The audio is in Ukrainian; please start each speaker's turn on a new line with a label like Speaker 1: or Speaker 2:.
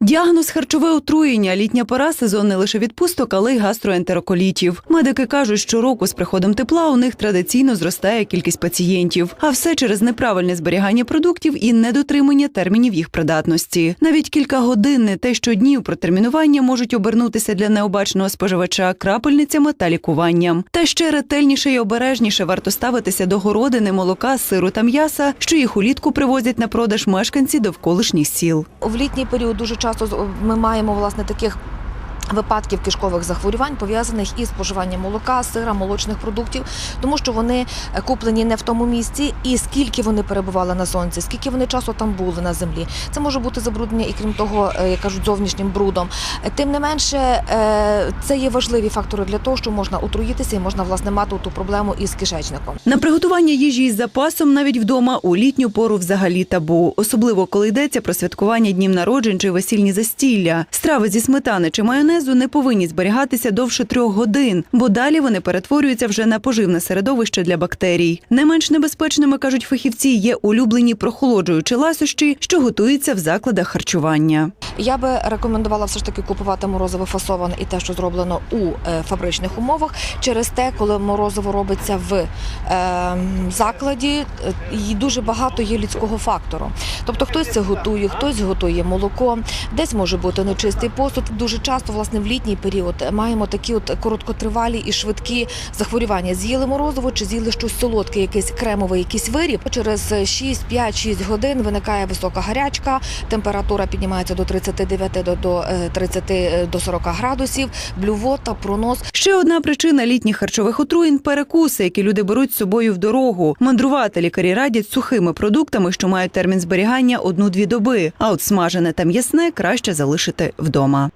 Speaker 1: Діагноз харчове отруєння. Літня пора сезон не лише відпусток, але й гастроентероколітів. Медики кажуть, що року з приходом тепла у них традиційно зростає кількість пацієнтів, а все через неправильне зберігання продуктів і недотримання термінів їх придатності. Навіть кілька годин не те щоднів протермінування можуть обернутися для необачного споживача крапельницями та лікуванням. Та ще ретельніше і обережніше варто ставитися до городини, молока, сиру та м'яса, що їх улітку привозять на продаж мешканці довколишніх сіл.
Speaker 2: В літній період дуже часто з- ми маємо власне таких. Випадків кишкових захворювань пов'язаних із споживанням молока, сира, молочних продуктів, тому що вони е, куплені не в тому місці, і скільки вони перебували на сонці, скільки вони часу там були на землі. Це може бути забруднення і крім того, е, як кажуть, зовнішнім брудом. Тим не менше, е, це є важливі фактори для того, що можна отруїтися і можна власне мати ту проблему із кишечником.
Speaker 1: На приготування їжі із запасом навіть вдома у літню пору взагалі табу, особливо коли йдеться про святкування днів народжень чи весільні застілля. Страви зі сметани чи майонезу не повинні зберігатися довше трьох годин, бо далі вони перетворюються вже на поживне середовище для бактерій. Не менш небезпечними кажуть фахівці, є улюблені прохолоджуючі ласощі, що готуються в закладах харчування.
Speaker 2: Я би рекомендувала все ж таки купувати морозиво фасоване і те, що зроблено у е, фабричних умовах. Через те, коли морозиво робиться в е, закладі, е, і дуже багато є людського фактору. Тобто хтось це готує, хтось готує молоко, десь може бути нечистий посуд. Дуже часто, власне, в літній період маємо такі от короткотривалі і швидкі захворювання. З'їли морозиво чи з'їли щось солодке, якийсь кремовий, якийсь виріб. Через 6, 5, 6 годин виникає висока гарячка, температура піднімається до 39 до, до е, 30 е, до 40 градусів, блювота, пронос.
Speaker 1: Ще одна причина літніх харчових отруєнь перекуси, які люди беруть з собою в дорогу. Мандрувати лікарі радять сухими продуктами, що мають термін зберігання одну-дві доби. А от смажене та м'ясне краще залишити вдома.